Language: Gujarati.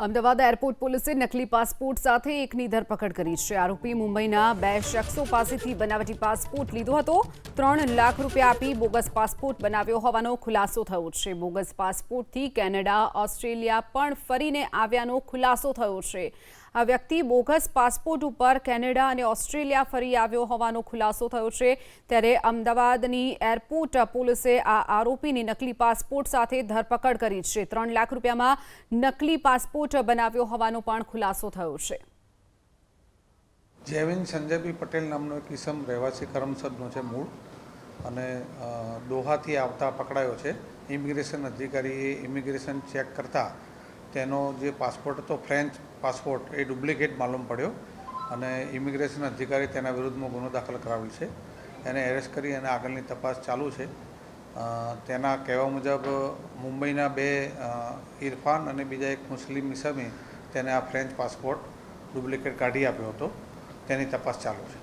અમદાવાદ એરપોર્ટ પોલીસે નકલી પાસપોર્ટ સાથે એકની ધરપકડ કરી છે. આરોપી મુંબઈના બે શખ્સો પાસેથી બનાવટી પાસપોર્ટ લીધો હતો. ત્રણ લાખ રૂપિયા આપી બોગસ પાસપોર્ટ બનાવ્યો હોવાનો ખુલાસો થયો છે. બોગસ પાસપોર્ટથી કેનેડા, ઓસ્ટ્રેલિયા પણ ફરીને આવ્યાનો ખુલાસો થયો છે. આ વ્યક્તિ બોગસ પાસપોર્ટ ઉપર કેનેડા અને ઓસ્ટ્રેલિયા ફરી આવ્યો હોવાનો ખુલાસો થયો છે. ત્યારે અમદાવાદની એરપોર્ટ પોલીસે આ આરોપીની નકલી પાસપોર્ટ સાથે ધરપકડ કરી છે. ત્રણ લાખ રૂપિયામાં નકલી પાસપોર્ટ બનાવ્યો હોવાનો પણ ખુલાસો થયો છે. જેવિન સંજયભાઈ પટેલ નામનો એક કિસમ રહેવાસી કરમસદનો છે મૂળ અને દોહાથી આવતા, પકડાયો છે. ઇમિગ્રેશન અધિકારીએ ઇમિગ્રેશન ચેક કરતા તેનો જે પાસપોર્ટ હતો ફ્રેન્ચ પાસપોર્ટ, એ ડુપ્લિકેટ માલુમ પડ્યો અને ઇમિગ્રેશન અધિકારી તેના વિરુદ્ધમાં ગુનો દાખલ કરાવેલ છે. એને એરેસ્ટ કરી અને આગળની તપાસ ચાલુ છે. તેના કહેવા મુજબ, મુંબઈના બે ઇરફાન અને બીજા એક મુસ્લિમ ઇસમે તેને આ ફ્રેન્ચ પાસપોર્ટ ડુપ્લિકેટ કાઢી આપ્યો હતો. તેની તપાસ ચાલુ છે.